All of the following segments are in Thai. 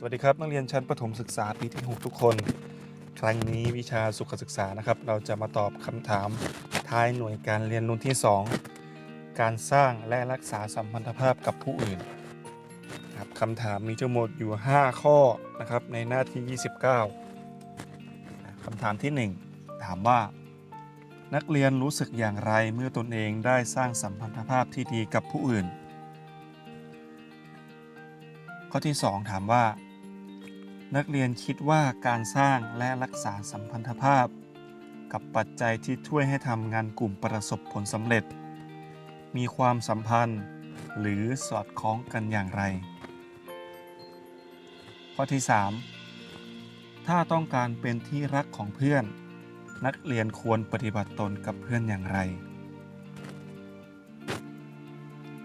สวัสดีครับนักเรียนชั้นประถมศึกษาปีที่ 6 ทุกคน ครั้งนี้วิชาสุขศึกษานะครับ เราจะมาตอบคำถามท้ายหน่วยการเรียนรุ่นที่ 2 การสร้างและรักษาสัมพันธภาพกับผู้อื่นครับคำถามมีทั้งหมดอยู่ 5 ข้อนะครับในหน้าที่ 29คำถามที่ 1 ถามว่า นักเรียนรู้สึกอย่างไรเมื่อตนเองได้สร้างสัมพันธภาพที่ดีกับผู้อื่นข้อที่ 2 ถามว่า นักเรียนคิดว่าการสร้างและรักษาสัมพันธภาพ กับปัจจัยที่ช่วยให้ทำงานกลุ่มประสบผลสำเร็จ มีความสัมพันธ์ หรือสอดคล้องกันอย่างไร ข้อที่ 3 ถ้าต้องการเป็นที่รักของเพื่อน นักเรียนควรปฏิบัติตนกับเพื่อนอย่างไร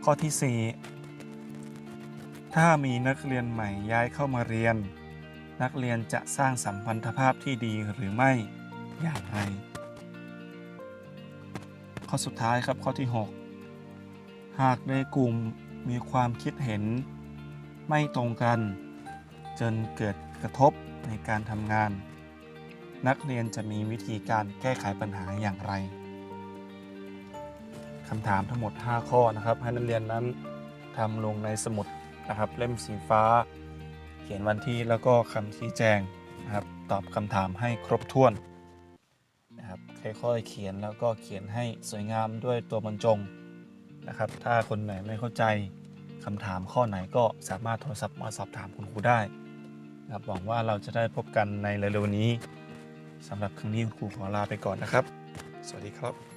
ข้อที่ 4 ถ้ามีนักเรียนใหม่ย้ายเข้ามาเรียน นักเรียนจะสร้างสัมพันธภาพที่ดีหรือไม่อย่างไร ข้อสุดท้ายครับข้อที่ 6 หากในกลุ่มมีความคิดเห็น ไม่ตรงกัน จนเกิดกระทบในการทำงาน นักเรียนจะมีวิธีการแก้ไขปัญหาอย่างไรคำถามทั้งหมด 5 ข้อนะครับ ให้นักเรียนนั้นทำลงในสมุดนะครับเล่มสีฟ้า เขียนวันที่แล้วก็คำชี้แจงนะครับตอบคำถามให้ครบถ้วนนะครับค่อยๆเขียนแล้วก็เขียนให้สวยงามด้วยตัวบรรจงนะครับ ถ้าคนไหนไม่เข้าใจคำถามข้อไหนก็สามารถโทรศัพท์มาสอบถามคุณครูได้นะครับหวังว่าเราจะได้พบกันในเร็วๆนี้สำหรับครั้งนี้คุณครูขอลาไปก่อนนะครับ สวัสดีครับ